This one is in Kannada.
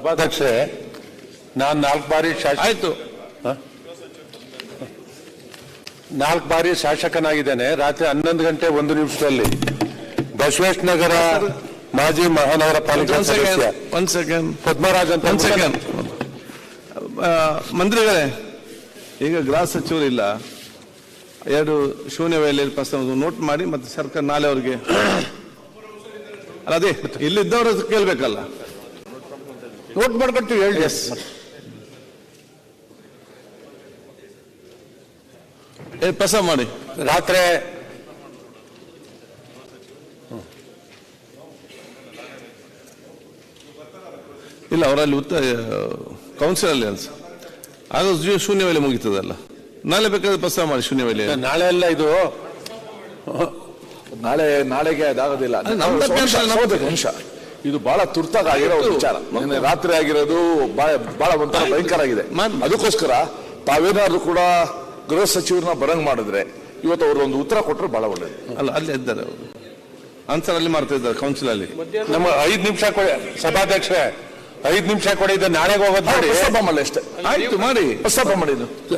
ಸಭಾಧ್ಯಕ್ಷೆ ನಾನು ನಾಲ್ಕು ಬಾರಿ ಶಾಸಕ ಆಯ್ತು. ನಾಲ್ಕು ಬಾರಿ ಶಾಸಕನಾಗಿದ್ದೇನೆ ರಾತ್ರಿ ಹನ್ನೊಂದು ಗಂಟೆ ಒಂದು ನಿಮಿಷದಲ್ಲಿ. ಬಸವೇಶ್ ನಗರ ಮಾಜಿ ಮಹಾನಗರ ಪಾಲಿಕೆ ಒಂದ್ ಸದಸ್ಯ. ಸೆಕೆಂಡ್ ಒಂದ್ ಸೆಕೆಂಡ್ ಪದ್ಮರಾಜ್ ಅಂತ ಒಂದ್ ಸೆಕೆಂಡ್ ಮಂತ್ರಿಗಳೇ. ಈಗ ಗೃಹ ಸಚಿವರು ಇಲ್ಲ ಎರಡು ಶೂನ್ಯ ವೇಳೆಯಲ್ಲಿ ಪ್ರಸ್ತಾವ ನೋಟ್ ಮಾಡಿ ಮತ್ತೆ ಸರ್ಕಾರ ನಾಳೆ ಅವ್ರಿಗೆ ಅಲ್ಲದೆ ಅದೇ ಇಲ್ಲಿದ್ದವರು ಕೇಳ್ಬೇಕಲ್ಲ. ನೋಟ್ ಮಾಡ್ಕೊಳ್ತೀವಿ ಹೇಳಿ. ಎಸ್ ಪ್ರಸ ಪ್ರಸ್ತಾವ ಮಾಡಿ. ರಾತ್ರಿ ಇಲ್ಲ ಅವರಲ್ಲಿ ಉತ್ತ ಕೌನ್ಸಿಲ್ ಅಲ್ಲಿ ಅಲ್ಸ ಆಗ ಶೂನ್ಯ ವೇಳೆ ಮುಗೀತದಲ್ಲ. ನಾಳೆ ಬೇಕಾದ್ರೆ ಪ್ರಸ ಮಾಡಿ ಶೂನ್ಯ ವೇಳೆ ನಾಳೆ ಎಲ್ಲ ಇದು. ನಾಳೆ ನಾಳೆಗೆ ಅದಾಗೋದಿಲ್ಲ. ನಿಮಿಷ, ಇದು ಬಹಳ ತುರ್ತಾಗಿ ಆಗಿರೋ ಒಂದು ವಿಚಾರ. ರಾತ್ರಿ ಆಗಿರೋದು ಬಹಳ ಬಹಳ ಒಂಥರ ಭಯಂಕರ ಆಗಿದೆ. ಅದಕ್ಕೋಸ್ಕರ ತಾವೇನಾದ್ರು ಕೂಡ ಗೃಹ ಸಚಿವರನ್ನ ಬರಂಗ್ ಮಾಡಿದ್ರೆ ಇವತ್ತು ಅವರು ಒಂದು ಉತ್ತರ ಕೊಟ್ಟರೆ ಬಹಳ ಒಳ್ಳೇದು. ಅಲ್ಲ ಅಲ್ಲಿ ಇದ್ದಾರೆ ಅವರು. ಆನ್ಸರ್ ಅಲ್ಲಿ ಮಾಡ್ತಾ ಇದ್ದಾರೆ ಕೌನ್ಸಿಲ್ ಅಲ್ಲಿ. ನಮ್ಮ ಐದು ನಿಮಿಷ ಕೊಡಿ ಸಭಾಧ್ಯಕ್ಷ ಐದು ನಿಮಿಷ ಕೊಡಿ ಇದು ನಾಳೆಗೆ ಹೋಗೋದು ಮಾಡಿ ಅಷ್ಟೇ. ಆಯ್ತು ಮಾಡಿ. ಹೊಸ ಮಾಡಿ ಇದು.